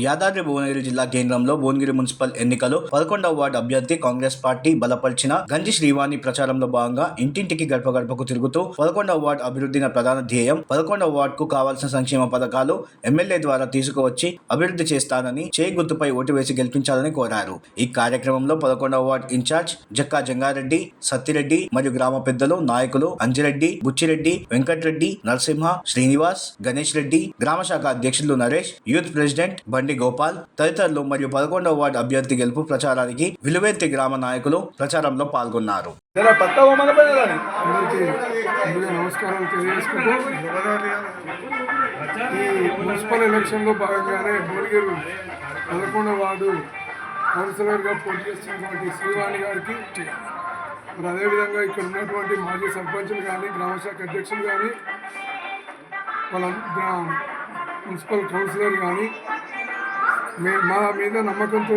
యాదాద్రి భువనగిరి జిల్లా కేంద్రంలో భువనగిరి మున్సిపల్ ఎన్నికలో పదకొండవ వార్డు అభ్యర్థి కాంగ్రెస్ పార్టీ బలపరిచిన గంజి శ్రీవాణి ప్రచారంలో భాగంగా ఇంటింటికి గడప గడపకు తిరుగుతూ పదకొండవ వార్డు అభివృద్ధిన ప్రధాన ధ్యేయం పదకొండవ వార్డుకు కావాల్సిన సంక్షేమ పథకాలు ఎమ్మెల్యే ద్వారా తీసుకువచ్చి అభివృద్ధి చేస్తానని చేయి గుర్తుపై ఓటు వేసి గెలిపించాలని కోరారు. ఈ కార్యక్రమంలో పదకొండవ వార్డు ఇన్ఛార్జ్ జక్కా జంగారెడ్డి సత్తిరెడ్డి మరియు గ్రామ పెద్దలు నాయకులు అంజిరెడ్డి బుచ్చిరెడ్డి వెంకటరెడ్డి నరసింహ శ్రీనివాస్ గణేష్ రెడ్డి గ్రామ శాఖ అధ్యక్షులు నరేష్ యూత్ ప్రెసిడెంట్ బండి గోపాల్ తదితరులు మరియు పదకొండవ వార్డు అభ్యర్థి గెలుపు ప్రచారానికి విలువెత్తి గ్రామ నాయకులు ప్రచారంలో పాల్గొన్నారు. నమస్కారం తెలియజేసుకుంటూ ఈ మున్సిపల్ ఎలక్షన్లో భాగంగానే భువనగిరి పదకొండవ వార్డు కౌన్సిలర్గా పోటీ చేస్తున్నటువంటి శ్రీవాణి గారికి. మరి అదేవిధంగా ఇక్కడ ఉన్నటువంటి మాజీ సర్పంచులు కానీ గ్రామ శాఖ అధ్యక్షులు కానీ వాళ్ళ మున్సిపల్ కౌన్సిలర్ కానీ మే మా మీద నమ్మకంతో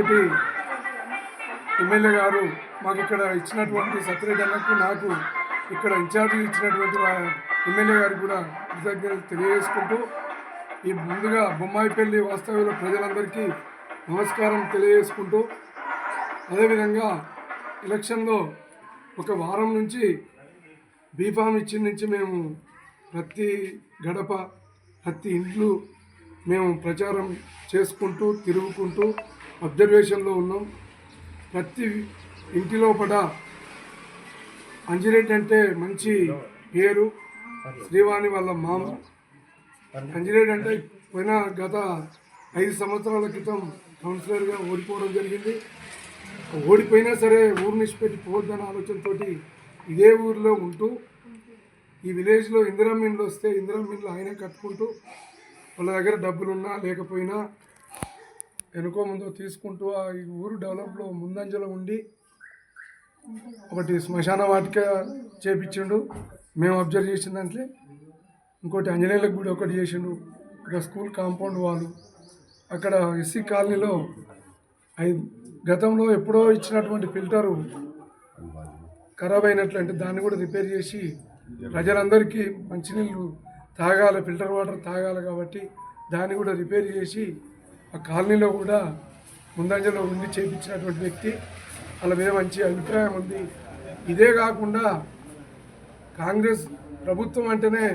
ఎమ్మెల్యే గారు మాకు ఇక్కడ ఇచ్చినటువంటి సత్యరెడ్డి నాకు ఇక్కడ ఇన్ఛార్జి ఇచ్చినటువంటి ఎమ్మెల్యే గారు కూడా కృతజ్ఞత తెలియజేసుకుంటూ ఈ ముందుగా బొమ్మాయిపల్లి వాస్తవ్యుల ప్రజలందరికీ నమస్కారం తెలియజేసుకుంటూ అదేవిధంగా ఎలక్షన్లో ఒక వారం నుంచి బీఫామ్ ఇచ్చిన నుంచి మేము ప్రతి గడప ప్రతి ఇంట్లు మేము ప్రచారం చేసుకుంటూ తిరుగుకుంటూ అబ్జర్వేషన్లో ఉన్నాం. ప్రతి ఇంటి లోపల అంజిరెడ్డి అంటే మంచి పేరు శ్రీవాణి వాళ్ళ మామ. అంజిరెడ్డి అంటే పోయిన గత ఐదు సంవత్సరాల క్రితం కౌన్సిలర్గా ఓడిపోవడం జరిగింది. ఓడిపోయినా సరే ఊరు నిష్పెట్టి పోవద్దనే ఆలోచనతో ఇదే ఊరిలో ఉంటూ ఈ విలేజ్లో ఇందిరా మిన్లు వస్తే ఇందిరా మిన్లు ఆయనే కట్టుకుంటూ వాళ్ళ దగ్గర డబ్బులున్నా లేకపోయినా వెనుకో ముందో తీసుకుంటూ ఆ ఊరు డెవలప్లో ముందంజలో ఉండి ఒకటి శ్మశాన వాటిక చేపించిండు. మేము అబ్జర్వ్ చేసిన దాంట్లో ఇంకోటి ఆంజనేయులకు గుడి ఒకటి చేసిండు. ఒక స్కూల్ కాంపౌండ్ వాళ్ళు. అక్కడ ఎస్సీ కాలనీలో ఐ- గతంలో ఎప్పుడో ఇచ్చినటువంటి ఫిల్టరు ఖరాబ్ అయినట్లు అంటే దాన్ని కూడా రిపేర్ చేసి ప్రజలందరికీ మంచినీళ్ళు తాగాలి ఫిల్టర్ వాటర్ తాగాలి కాబట్టి దాన్ని కూడా రిపేర్ చేసి ఆ కాలనీలో కూడా ముందంజలో ఉండి చేపించినటువంటి వ్యక్తి వాళ్ళ మీద మంచి అభిప్రాయం ఉంది. ఇదే కాకుండా కాంగ్రెస్ ప్రభుత్వం అంటేనే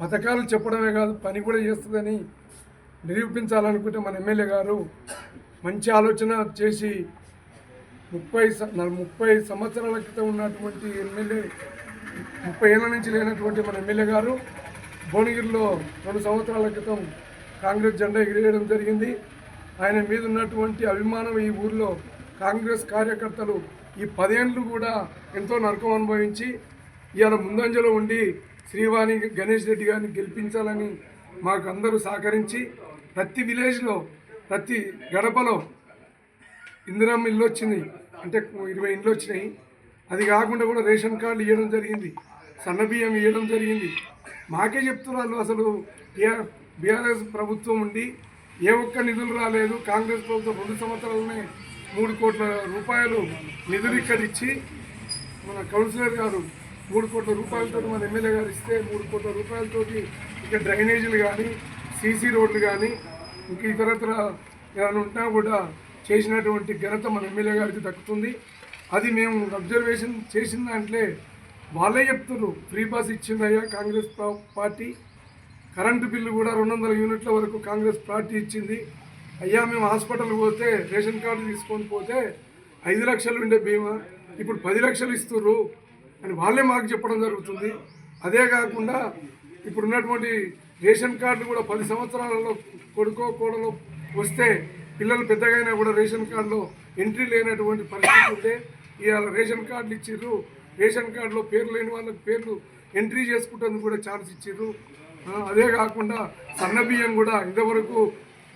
పథకాలు చెప్పడమే కాదు పని కూడా చేస్తుందని నిరూపించాలనుకుంటే మన ఎమ్మెల్యే గారు మంచి ఆలోచన చేసి ముప్పై ముప్పై సంవత్సరాల క్రితం ఉన్నటువంటి ఎమ్మెల్యే ముప్పై ఏళ్ళ నుంచి లేనటువంటి మన ఎమ్మెల్యే గారు భువనగిరిలో రెండు సంవత్సరాల క్రితం కాంగ్రెస్ జెండా ఎగిరేయడం జరిగింది. ఆయన మీద ఉన్నటువంటి అభిమానం ఈ ఊర్లో కాంగ్రెస్ కార్యకర్తలు ఈ పదేళ్ళు కూడా ఎంతో నరకం అనుభవించి ఇవాళ ముందంజలో ఉండి శ్రీవాణి గణేష్ రెడ్డి గారిని గెలిపించాలని మాకు అందరూ సహకరించి ప్రతి విలేజ్లో ప్రతి గడపలో ఇందిరమ్మ ఇల్లు వచ్చింది. అంటే ఇరవై ఇండ్లు వచ్చినాయి. అది కాకుండా కూడా రేషన్ కార్డు ఇవ్వడం జరిగింది. సన్నబియ్యం ఇవ్వడం జరిగింది. మాకే చెప్తున్నారు అసలు. బీఆర్ఎస్ ప్రభుత్వం ఉండి ఏ ఒక్క నిధులు రాలేదు. కాంగ్రెస్ ప్రభుత్వం రెండు సంవత్సరాలనే మూడు కోట్ల రూపాయలు నిధులు ఇక్కడ ఇచ్చి మన కౌన్సిలర్ గారు మూడు కోట్ల రూపాయలతో మన ఎమ్మెల్యే గారు ఇస్తే మూడు కోట్ల రూపాయలతోటి ఇక డ్రైనేజీలు కానీ సీసీ రోడ్లు కానీ ఇంక ఇతరత్ర ఏమైనా ఉన్నా కూడా చేసినటువంటి ఘనత మన ఎమ్మెల్యే గారికి దక్కుతుంది. అది మేము అబ్జర్వేషన్ చేసిన దాంట్లో వాళ్ళే చెప్తున్నారు ఫ్రీ బస్ ఇచ్చిందయ్యా కాంగ్రెస్ పా- పార్టీ. కరెంటు బిల్లు కూడా రెండు వందల యూనిట్ల వరకు కాంగ్రెస్ పార్టీ ఇచ్చింది. అయ్యా మేము హాస్పిటల్ పోతే రేషన్ కార్డు తీసుకొని పోతే ఐదు లక్షలు ఉండే బీమా ఇప్పుడు పది లక్షలు ఇస్తుర్రు అని వాళ్ళే మాకు చెప్పడం జరుగుతుంది. అదే కాకుండా ఇప్పుడు ఉన్నటువంటి రేషన్ కార్డులు కూడా పది సంవత్సరాలలో కొడుకో కోడలో వస్తే పిల్లలు పెద్దగైనా కూడా రేషన్ కార్డులో ఎంట్రీ లేనటువంటి పరిస్థితి ఉంటే ఇవాళ రేషన్ కార్డులు ఇచ్చిర్రు. రేషన్ కార్డులో పేరు లేని వాళ్ళకి పేర్లు ఎంట్రీ చేసుకుంటానికి కూడా ఛాన్స్ ఇచ్చారు. అదే కాకుండా సన్న బియ్యం కూడా ఇంతవరకు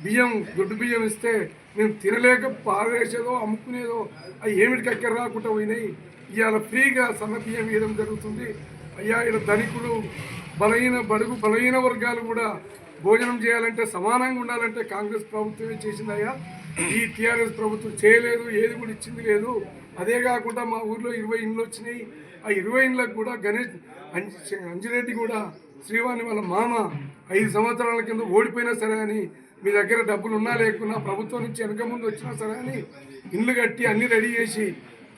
బియ్యం దొడ్డు బియ్యం ఇస్తే మేము తినలేక పారేసేదో అమ్ముకునేదో అవి ఏమిటికి ఎక్కడ రాకుండా పోయినాయి. ఇవాళ ఫ్రీగా సన్న బియ్యం వేయడం జరుగుతుంది. అయ్యా ఇలా ధనికులు బలహీన బడుగు బలహీన వర్గాలు కూడా భోజనం చేయాలంటే సమానంగా ఉండాలంటే కాంగ్రెస్ ప్రభుత్వమే చేసిందయ్యా. ఈ టీఆర్ఎస్ ప్రభుత్వం చేయలేదు ఏది కూడా ఇచ్చింది లేదు. అదే కాకుండా మా ఊర్లో ఇరవై ఇండ్లు వచ్చినాయి. ఆ ఇరవై ఇండ్లకు కూడా గణేష్ అంజిరెడ్డి కూడా శ్రీవాణి వాళ్ళ మామ ఐదు సంవత్సరాల కింద ఓడిపోయినా సరే అని మీ దగ్గర డబ్బులు ఉన్నా లేకున్నా ప్రభుత్వం నుంచి వెనక ముందు వచ్చినా సరే అని ఇండ్లు కట్టి అన్ని రెడీ చేసి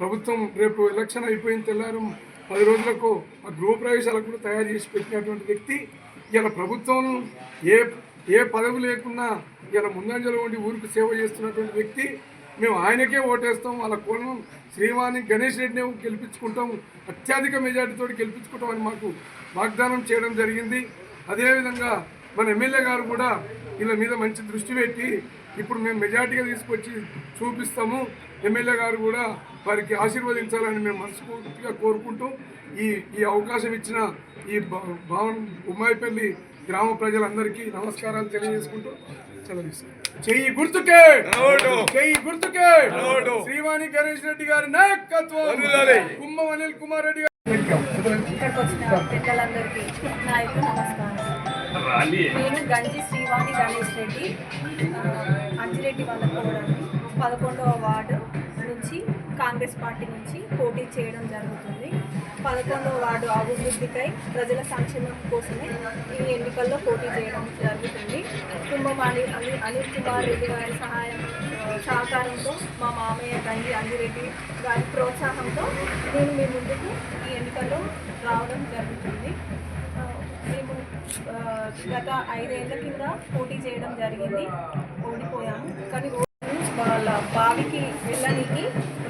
ప్రభుత్వం రేపు ఎలక్షన్ అయిపోయిన తెల్లారు పది రోజులకు ఆ గృహప్రవేశాలకు కూడా తయారు చేసి పెట్టినటువంటి వ్యక్తి. ఇలా ప్రభుత్వం ఏ ఏ పదవి లేకున్నా ఇలా ముందంజలో ఉండి ఊరికి సేవ చేస్తున్నటువంటి వ్యక్తి మేము ఆయనకే ఓటేస్తాం వాళ్ళ కోణం శ్రీవాణి గణేష్ రెడ్డిని గెలిపించుకుంటాం అత్యధిక మెజార్టీతో గెలిపించుకుంటాం అని మాకు వాగ్దానం చేయడం జరిగింది. అదేవిధంగా మన ఎమ్మెల్యే గారు కూడా వీళ్ళ మీద మంచి దృష్టి పెట్టి ఇప్పుడు మేము మెజార్టీగా తీసుకొచ్చి చూపిస్తాము. ఎమ్మెల్యే గారు కూడా వారికి ఆశీర్వదించాలని మేము మనస్ఫూర్తిగా కోరుకుంటూ ఈ ఈ అవకాశం ఇచ్చిన ఈ భవన్ ఉమ్మాయిపల్లి గ్రామ ప్రజలందరికీ నమస్కారాలు తెలియజేసుకుంటూ చెయ్యి గుర్తుకే! చెయ్యి గుర్తుకే! శ్రీవాణి గణేష్ రెడ్డి గారి నాయకత్వం. కుమ్మ అనిల్ కుమార్ రెడ్డి గారి నమస్కారం. నేను గంజి శ్రీవాణి గణేష్ రెడ్డి అంజిరెడ్డి వాళ్ళ కోడలు పదకొండవ వార్డు నుంచి కాంగ్రెస్ పార్టీ నుంచి పోటీ చేయడం జరుగుతుంది. పదకొండవ వార్డు అభివృద్ధికై ప్రజల సంక్షేమం కోసమే ఈ ఎన్నికల్లో పోటీ చేయడం జరుగుతుంది. కుంభమాణి అని అనిల్ కుమార్ రెడ్డి గారి సహాయం సహకారంతో మా మామయ్య తండ్రి అంజిరెడ్డి గారి ప్రోత్సాహంతో నేను మీ ముందుకు ఈ ఎన్నికల్లో రావడం జరుగుతుంది. మేము గత ఐదేళ్ళ కింద పోటీ చేయడం జరిగింది. ఓడిపోయాము. కానీ వాళ్ళ బావికి వెళ్ళడానికి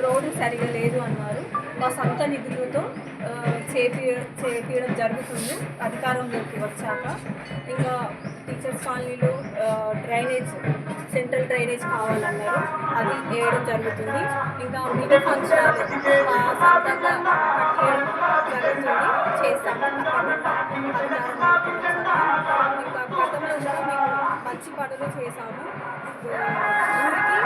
రోడ్డు సరిగా లేదు అన్నారు. మా సొంత నిధులతో చేపి చేపించడం జరుగుతుంది అధికారంలోకి వచ్చాక. ఇంకా టీచర్స్ కాలనీలో డ్రైనేజ్ సెంట్రల్ డ్రైనేజ్ కావాలన్నారు. అది వేయడం జరుగుతుంది. ఇంకా మిగతా ఫంక్షనాలు సొంతంగా కట్టేయడం జరుగుతుంది. చేస్తాము. ఇంకా గతంలో కూడా మేము మంచి పనులు చేశాము. ఊరికి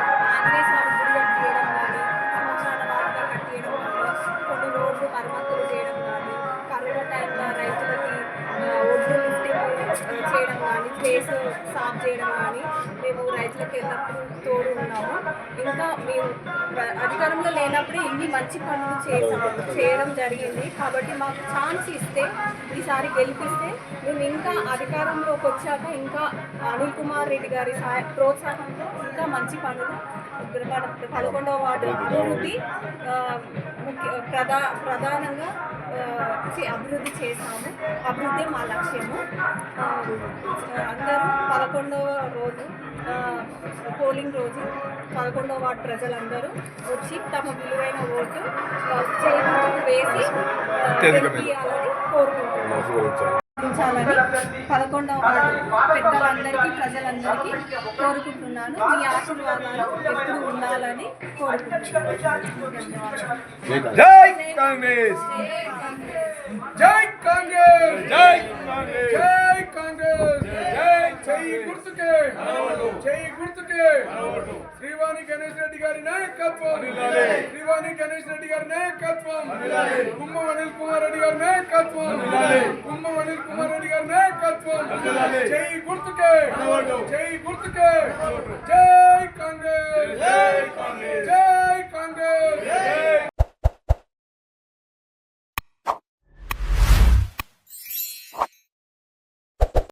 మేము ఎల్లప్పుడూ తోడు ఉన్నాము. ఇంకా మేము అధికారంలో లేనప్పుడు ఇన్ని మంచి పనులు చేసాము చేయడం జరిగింది. కాబట్టి మాకు ఛాన్స్ ఇస్తే ఈసారి గెలిపిస్తే మేము ఇంకా అధికారంలోకి వచ్చాక ఇంకా అనిల్ కుమార్ రెడ్డి గారి సహాయ ప్రోత్సాహంతో ఇంకా మంచి పనులు పదకొండవ వార్డు అభివృద్ధి ముఖ్య ప్రధా ప్రధానంగా అభివృద్ధి చేస్తాము అభివృద్ధి మా లక్ష్యము. అందరూ పదకొండవ రోజు పోలింగ్ రోజు పదకొండవ వార్డు ప్రజలందరూ వచ్చి తమ విలువైన ఓటు వేసి ఉంచాలని పదకొండవ వార్డు పెద్దలందరికీ ప్రజలందరికీ కోరుకుంటున్నాను. మీ ఆశీర్వాదాలు ఎప్పుడు ఉండాలని కోరుకుంటున్నాను. ధన్యవాదాలు జై కాంగ్రెస్. జై గణేష్ రెడ్డి గారి నాయకత్వం. శ్రీవాణి గణేష్ రెడ్డి గారి నాయకత్వం. కుమ్మం అనిల్ కుమార్ రెడ్డి గారి నాయకత్వం. కుమ్మం అనిల్ కుమార్ రెడ్డి గారి నాయకత్వం. జై గుర్తుకే. జై గుర్తుకే. జై కాంగ్రెస్. జై కాంగ్రెస్. జై కాంగ్రెస్.